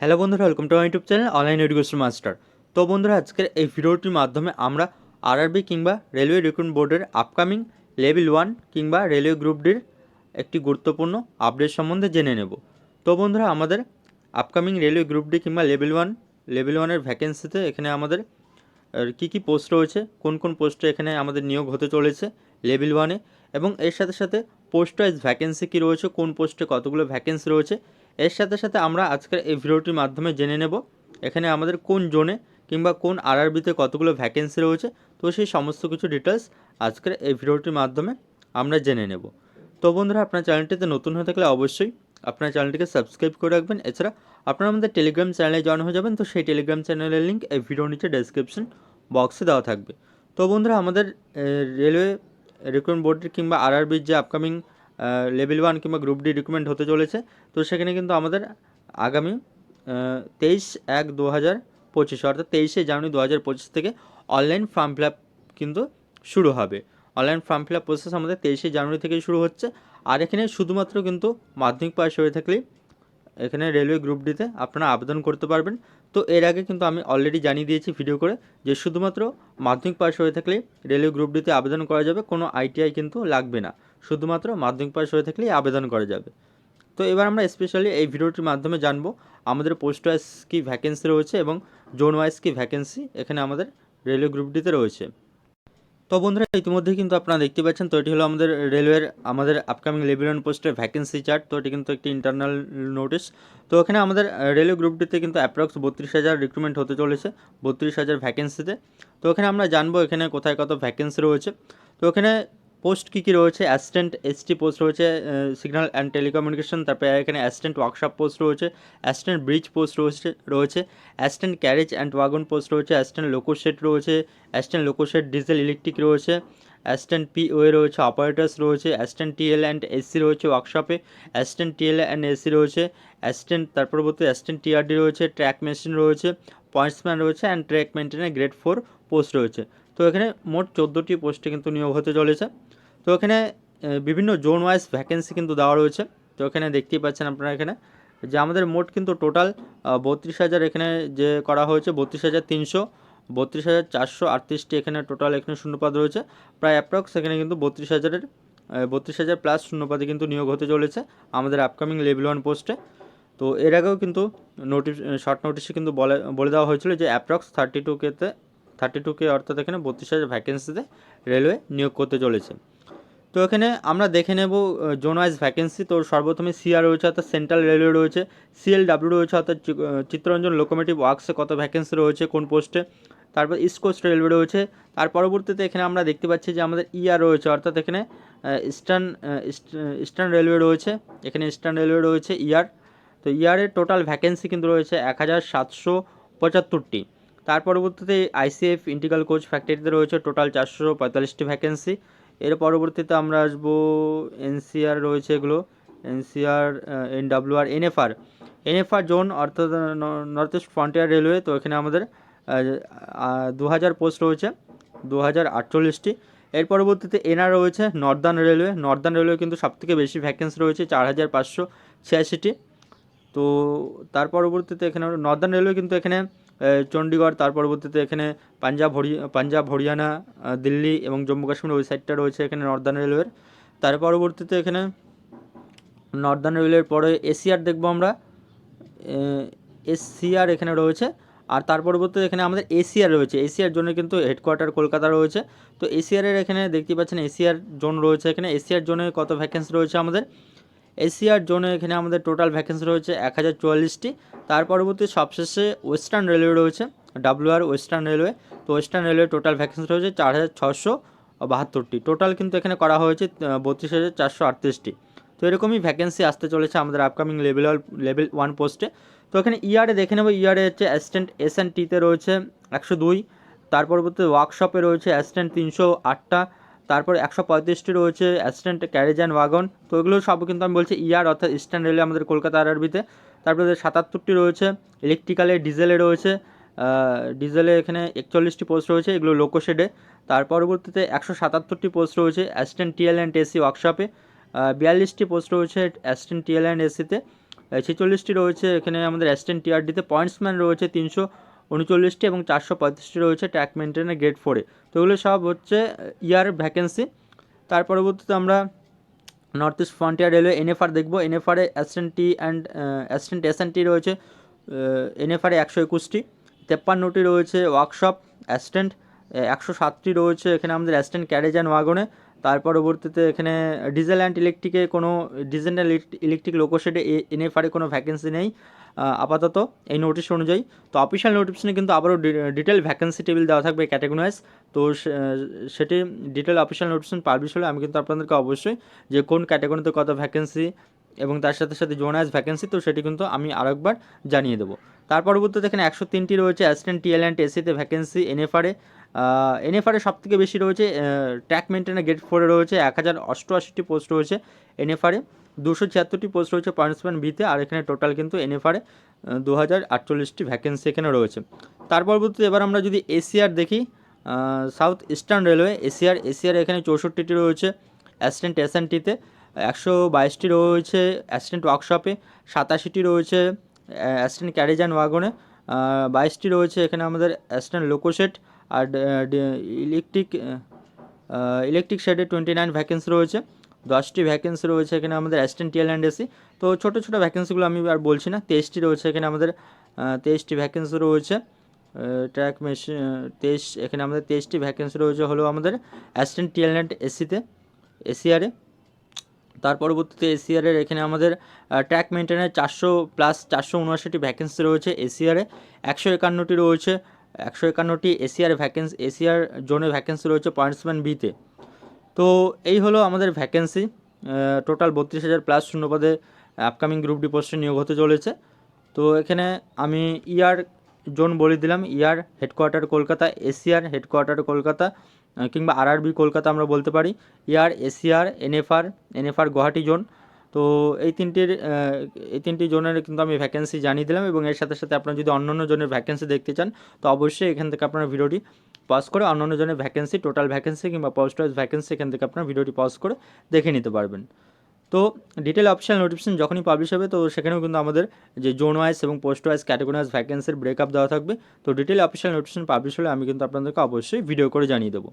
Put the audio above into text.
Hello বন্ধুরা welcome to YouTube channel online education master তো বন্ধুরা, আজকের এই ভিডিওটির মাধ্যমে আমরা আরআরবি কিংবা রেলওয়ে রিক্রুটমেন্ট বোর্ডের আপকামিং লেভেল ওয়ান কিংবা রেলওয়ে গ্রুপ ডির একটি গুরুত্বপূর্ণ আপডেট সম্বন্ধে জেনে নেব। তো বন্ধুরা, আমাদের আপকামিং রেলওয়ে গ্রুপ ডি কিংবা লেভেল ওয়ান লেভেল ওয়ানের ভ্যাকেন্সিতে এখানে আমাদের কী কী পোস্ট রয়েছে, কোন কোন পোস্টে এখানে আমাদের নিয়োগ হতে চলেছে লেভেল ওয়ানে এবং এর সাথে সাথে পোস্ট ওয়াইজ ভ্যাকেন্সি কী রয়েছে, কোন পোস্টে কতগুলো ভ্যাকেন্সি রয়েছে এর সাথে সাথে আমরা আজকের এই ভিডিওটির মাধ্যমে জেনে নেব এখানে আমাদের কোন জোনে কিংবা কোন আরআরবিতে কতগুলো ভ্যাকেন্সি রয়েছে। তো সেই সমস্ত কিছু ডিটেলস আজকের এই ভিডিওটির মাধ্যমে আমরা জেনে নেব। তো বন্ধুরা, আপনার চ্যানেলটিতে নতুন হয়ে থাকলে অবশ্যই আপনার চ্যানেলটিকে সাবস্ক্রাইব করে রাখবেন। এছাড়া আপনারা আমাদের টেলিগ্রাম চ্যানেলে জয়েন হয়ে যাবেন। তো সেই টেলিগ্রাম চ্যানেলের লিঙ্ক এই ভিডিওর নিচে ডেসক্রিপশন বক্সে দেওয়া থাকবে। তো বন্ধুরা, আমাদের রেলওয়ে রিক্রুটমেন্ট বোর্ডের কিংবা আরআরবির যে আপকামিং লেভেল ওয়ান কিংবা গ্রুপ ডি রিক্রুটমেন্ট হতে চলেছে। তো সেখানে কিন্তু আমাদের আগামী তেইশ এক দু হাজার পঁচিশ, অর্থাৎ তেইশে জানুয়ারি দু হাজার পঁচিশ থেকে অনলাইন ফর্ম ফিল আপ কিন্তু শুরু হবে। Online form fill up process আমাদের তেইশে জানুয়ারি থেকেই শুরু হচ্ছে। আর এখানে শুধুমাত্র কিন্তু মাধ্যমিক পাস হয়ে থাকলেই এখানে রেলওয়ে গ্রুপ ডিতে আপনারা আবেদন করতে পারবেন। তো এর আগে কিন্তু আমি অলরেডি জানিয়ে দিয়েছি ভিডিও করে যে শুধুমাত্র মাধ্যমিক পাস হয়ে থাকলেই রেলওয়ে গ্রুপ ডিতে আবেদন করা যাবে, কোনো আইটিআই কিন্তু লাগবে না। শুধুমাত্র মাধ্যমিক পাস হয়ে থাকলেই আবেদন করা যাবে। তো এবার আমরা স্পেশালি এই ভিডিওটির মাধ্যমে জানব আমাদের পোস্ট ওয়াইজ কী ভ্যাকেন্সি রয়েছে এবং জোন ওয়াইজ কী ভ্যাকেন্সি এখানে আমাদের রেলওয়ে গ্রুপ ডিতে রয়েছে। তো বন্ধুরা ইতিমধ্যে কিন্তু আপনারা দেখতে পাচ্ছেন, তো এটি হলো আমাদের রেলওয়ের, আমাদের আপকামিং লেভেল ওয়ান পোস্টের ভ্যাকেন্সি চার্ট তো এটি কিন্তু একটি ইন্টারনাল নোটিশ তো এখানে আমাদের রেলওয়ে গ্রুপটিতে কিন্তু অ্যাপ্রক্স বত্রিশ হাজার রিক্রুটমেন্ট হতে চলেছে, বত্রিশ হাজার ভ্যাকেন্সিতে তো। এখানে আমরা জানব এখানে কোথায় কত ভ্যাকেন্সি রয়েছে। তো এখানে পোস্ট কী কী রয়েছে? অ্যাসিস্ট্যান্ট, এসটি পোস্ট রয়েছে সিগন্যাল অ্যান্ড টেলিকমিউনিকেশন, তারপরে এখানে অ্যাসিস্ট্যান্ট ওয়ার্কশপ পোস্ট রয়েছে, অ্যাসিস্ট্যান্ট ব্রিজ পোস্ট রয়েছে রয়েছে, assistant carriage and wagon post রয়েছে, অ্যাসিস্ট্যান্ট লোকোশেড রয়েছে, assistant loco shed diesel electric রয়েছে, অ্যাসিস্ট্যান্ট পিওএ রয়েছে, অপারেটার্স রয়েছে, অ্যাসিস্ট্যান্ট টিএল অ্যান্ড এসি রয়েছে ওয়ার্কশপে, অ্যাসিস্ট্যান্ট টিএল অ্যান্ড এসি রয়েছে, অ্যাসিস্ট্যান্ট, তার পরবর্তী অ্যাসিস্ট্যান্ট টিআরডি রয়েছে, ট্র্যাক মেশিন রয়েছে, পয়েন্টসম্যান রয়েছে and track মেনটেনের grade four post রয়েছে। তো এখানে মোট চোদ্দোটি পোস্টে কিন্তু নিয়োগ হতে চলেছে। তো এখানে বিভিন্ন জোন ওয়াইজ ভ্যাকেন্সি কিন্তু দেওয়া রয়েছে। তো এখানে দেখতেই পাচ্ছেন আপনারা এখানে যে আমাদের মোট কিন্তু টোটাল বত্রিশ হাজার এখানে যে করা হয়েছে, বত্রিশ হাজার তিনশো, বত্রিশ হাজার চারশো আটত্রিশটি এখানে টোটাল এখানে শূন্যপদ রয়েছে। প্রায় অ্যাপ্রক্স এখানে কিন্তু বত্রিশ হাজারের বত্রিশ হাজার প্লাস শূন্যপাদে কিন্তু নিয়োগ হতে চলেছে আমাদের আপকামিং লেভেল ওয়ান পোস্টে তো এর আগেও কিন্তু নোটিশ শর্ট নোটিশে কিন্তু বলে বলে দেওয়া হয়েছিল যে অ্যাপ্রক্স থার্টি টু কেতে থার্টি টু কে অর্থাৎ এখানে বত্রিশ হাজার ভ্যাকেন্সিতে রেলওয়ে নিয়োগ করতে চলেছে। তো এখানে আমরা দেখে নেব জোন ওয়াইজ ভ্যাকেন্সি তো সর্বপ্রথমে সিআর রয়েছে, অর্থাৎ সেন্ট্রাল রেলওয়ে রয়েছে। সিএলডাব্লিউ রয়েছে, অর্থাৎ চিত্তরঞ্জন লোকোমেটিভ ওয়ার্কসে কত ভ্যাকেন্সি রয়েছে, কোন পোস্টে তারপর ইস্ট কোস্ট রেলওয়ে রয়েছে। তার পরবর্তীতে এখানে আমরা দেখতে পাচ্ছি যে আমাদের ইআর রয়েছে, অর্থাৎ এখানে ইস্টার্ন ইস্টার্ন রেলওয়ে রয়েছে। এখানে ইস্টার্ন রেলওয়ে রয়েছে ইয়ার তো ইয়ারের টোটাল ভ্যাকেন্সি কিন্তু রয়েছে এক হাজার সাতশো পঁচাত্তরটি। তার পরবর্তীতে আইসিএফ, ইন্টিগ্রাল কোচ ফ্যাক্টরিতে রয়েছে টোটাল চারশো পঁয়তাল্লিশটি ভ্যাকেন্সি এর পরবর্তীতে আমরা আসব এনসিআর রয়েছে এগুলো, NCR NWR NFR. NFR zone অর্থাৎ নর্থ ইস্ট ফ্রন্টিয়ার রেলওয়ে, তো এখানে আমাদের দু হাজার পোস্ট রয়েছে দু হাজার আটচল্লিশটি। এর পরবর্তীতে এনআর রয়েছে, নর্দার্ন রেলওয়ে। নর্দার্ন রেলওয়ে কিন্তু সবথেকে বেশি ভ্যাকেন্সি রয়েছে চার হাজার পাঁচশো ছিয়াশিটি। তো তার পরবর্তীতে এখানে নর্দার্ন রেলওয়ে কিন্তু এখানে চণ্ডীগড় তার পরবর্তীতে এখানে পাঞ্জাব হরি, পাঞ্জাব, হরিয়ানা দিল্লি এবং জম্মু কাশ্মীর ওই সাইডটা রয়েছে এখানে নর্দার্ন রেলওয়ের তার পরবর্তীতে এখানে নর্দার্ন রেলওয়ের পরে এসিআর দেখব আমরা। এসিআর এখানে রয়েছে। আর তার পরবর্তীতে এখানে আমাদের এসিআর রয়েছে। এসিআর জন্য কিন্তু হেডকোয়ার্টার কলকাতা রয়েছে। তো এসিআরের এখানে দেখতে পাচ্ছেন এসিআর জোন রয়েছে এখানে। এসিআর জোনে কত ভ্যাকেন্সি রয়েছে আমাদের? এসিআর জোনে এখানে আমাদের টোটাল ভ্যাকেন্সি রয়েছে এক হাজার চুয়াল্লিশটি। তার পরবর্তী সবশেষে ওয়েস্টার্ন রেলওয়ে রয়েছে ডাব্লিউআর ওয়েস্টার্ন রেলওয়ে। তো ওয়েস্টার্ন রেলওয়ে টোটাল ভ্যাকেন্সি রয়েছে চার হাজার ছশো বাহাত্তরটি। টোটাল কিন্তু এখানে করা হয়েছে বত্রিশ হাজার চারশো আটত্রিশটি। তো এরকমই ভ্যাকেন্সি আসতে চলেছে আমাদের আপকামিং লেভেল লেভেল ওয়ান পোস্টে তো এখানে ইয়ারে দেখে নেব ইয়ারে হচ্ছে অ্যাসিস্ট্যান্ট এস এন টিতে রয়েছে একশো দুই। তার পরবর্তী ওয়ার্কশপে রয়েছে অ্যাসিস্ট্যান্ট তিনশো আটটা। তারপর একশো পঁয়ত্রিশটি রয়েছে অ্যাসিস্ট্যান্ট ক্যারেজ অ্যান্ড ওয়াগন। তো এগুলো সব কিন্তু আমি বলছি ইয়ার অর্থাৎ ইস্টার্ন রেলওয়ে আমাদের কলকাতা আরআরবিতে তারপরে সাতাত্তরটি রয়েছে ইলেকট্রিক্যালে ডিজেলে রয়েছে ডিজেলে এখানে একচল্লিশটি পোস্ট রয়েছে, এগুলো লোকোশেডে তার পরবর্তীতে একশো সাতাত্তরটি পোস্ট রয়েছে অ্যাসিস্ট্যান্ট টিএল অ্যান্ড এসি ওয়ার্কশপে বিয়াল্লিশটি পোস্ট রয়েছে অ্যাসিস্ট্যান্ট টিএল অ্যান্ড এসিতে ছেচল্লিশটি রয়েছে এখানে আমাদের অ্যাসিস্ট্যান্ট টিআরডিতে পয়েন্টসম্যান রয়েছে তিনশো। উনচল্লিশটি এবং চারশো পঁয়ত্রিশটি রয়েছে ট্র্যাক মেনটেনের গ্রেড ফোরে তো এগুলো সব হচ্ছে ইয়ার ভ্যাকেন্সি তার পরবর্তীতে আমরা north east frontier railway NFR দেখব। এনএফআরে assistant T and assistant SNT রয়েছে এনএফআরে একশো একুশটি। তেপ্পান্নটি রয়েছে ওয়ার্কশপ অ্যাসিস্ট্যান্ট একশো সাতটি রয়েছে এখানে আমাদের অ্যাসিস্ট্যান্ট ক্যারেজ অ্যান্ড ওয়াগনে তার পরবর্তীতে এখানে ডিজেল অ্যান্ড ইলেকট্রিকে কোনো, ডিজেল অ্যান্ড ইলেকট্রিক লোকোশেডে এনএফআরে কোনো ভ্যাকেন্সি নেই আপাতত এই নোটিশ অনুযায়ী। তো অফিসিয়াল নোটিফিকেশনে কিন্তু আবারও ডিটেল ভ্যাকেন্সি টেবিল দেওয়া থাকবে ক্যাটাগরি ওয়াইজ তো সেটি ডিটেল অফিসিয়াল নোটিফিকেশন পাবলিশ হলে আমি কিন্তু আপনাদেরকে অবশ্যই যে কোন ক্যাটাগরিতে কত ভ্যাকেন্সি এবং তার সাথে সাথে জোনাইজ ভ্যাকেন্সি তো সেটি কিন্তু আমি আরেকবার জানিয়ে দেবো। তার পরবর্তীতে এখানে একশো তিনটি রয়েছে অ্যাসিস্ট্যান্ট টিএল অ্যান্ড এসিতে ভ্যাকেন্সি এনএফআরে এনএফআরে সব থেকে বেশি রয়েছে ট্র্যাক মেনটেনের গেট ফোরে রয়েছে এক হাজার অষ্টআশিটি পোস্ট রয়েছে এনএফআরে দুশো ছিয়াত্তরটি পোস্ট রয়েছে পার্টিসিপেন্ট বিতে আর এখানে টোটাল কিন্তু এনএফআরে দু হাজার আটচল্লিশটি ভ্যাকেন্সি এখানে রয়েছে। তার পরবর্তীতে এবার আমরা যদি এসিআর দেখি south eastern railway SER SER এখানে চৌষট্টিটি রয়েছে অ্যাসিস্ট্যান্ট এসএনটিতে একশো বাইশটি রয়েছে অ্যাসিস্ট্যান্ট ওয়ার্কশপে সাতাশিটি রয়েছে অ্যাসিস্ট্যান্ট ক্যারেজ অ্যান্ড ওয়াগনে বাইশটি রয়েছে এখানে আমাদের অ্যাসিস্ট্যান্ট লোকোশেট আর ইলেকট্রিক ইলেকট্রিক শেডে টোয়েন্টি নাইন ভ্যাকেন্সি রয়েছে। দশটি ভ্যাকেন্সি রয়েছে এখানে আমাদের অ্যাসিস্ট্যান্ট টিএল অ্যান্ড এসি তো ছোটো ছোটো ভ্যাকেন্সিগুলো আমি আর বলছি না। তেইশটি রয়েছে এখানে আমাদের তেইশটি ভ্যাকেন্সি রয়েছে। ট্র্যাক মেশিন তেইশ, এখানে আমাদের তেইশটি ভ্যাকেন্সি রয়েছে হলো আমাদের অ্যাসিস্ট্যান্ট অ্যান্ড এসিতে এসিআরে তার পরবর্তীতে এসিআরের এখানে আমাদের ট্র্যাক মেনটেনের চারশো প্লাস চারশো উনআশিটি ভ্যাকেন্সি রয়েছে এসিআরে একশো একান্নটি রয়েছে একশো একান্নটি এসিআর ভ্যাকেন্সি এসিআর জোনে ভ্যাকেন্সি রয়েছে পয়েন্টসম্যান বিতে তো। এই হলো আমাদের ভ্যাকেন্সি টোটাল বত্রিশ হাজার প্লাস শূন্যপদে আপকামিং গ্রুপ ডি পোস্টে নিয়োগ হতে চলেছে। তো এখানে আমি ইয়ার জোন বলে দিলাম ইয়ার headquarter Kolkata, SER headquarter Kolkata কিংবা আরআরবি কলকাতা আমরা বলতে পারি। ইয়ার SER NFR NFR Guwahati zone. তো এই তিনটির এই তিনটি জোনের কিন্তু আমি ভ্যাকেন্সি জানিয়ে দিলাম এবং এর সাথে সাথে আপনারা যদি অন্যান্য জনের ভ্যাকেন্সি দেখতে চান, তো অবশ্যই এখান থেকে আপনারা ভিডিওটি পজ করে অন্যান্য জনের ভ্যাকেন্সি টোটাল ভ্যাকেন্সি কিংবা পোস্ট ওয়াইজ ভ্যাকেন্সি এখান থেকে আপনারা ভিডিওটি পজ করে দেখে নিতে পারবেন। তো ডিটেল অফিসিয়াল নোটিফিকেশন যখনই পাবলিশ হবে, তো সেখানেও কিন্তু আমাদের যে জোন ওয়াইজ এবং পোস্ট ওয়াইজ ক্যাটাগরি ওয়াইজ ভ্যাকেন্সির ব্রেকআপ দেওয়া থাকবে। তো ডিটেল অফিসিয়াল নোটিফিকেশন পাবলিশ হলে আমি কিন্তু আপনাদেরকে অবশ্যই ভিডিও করে জানিয়ে দেবো।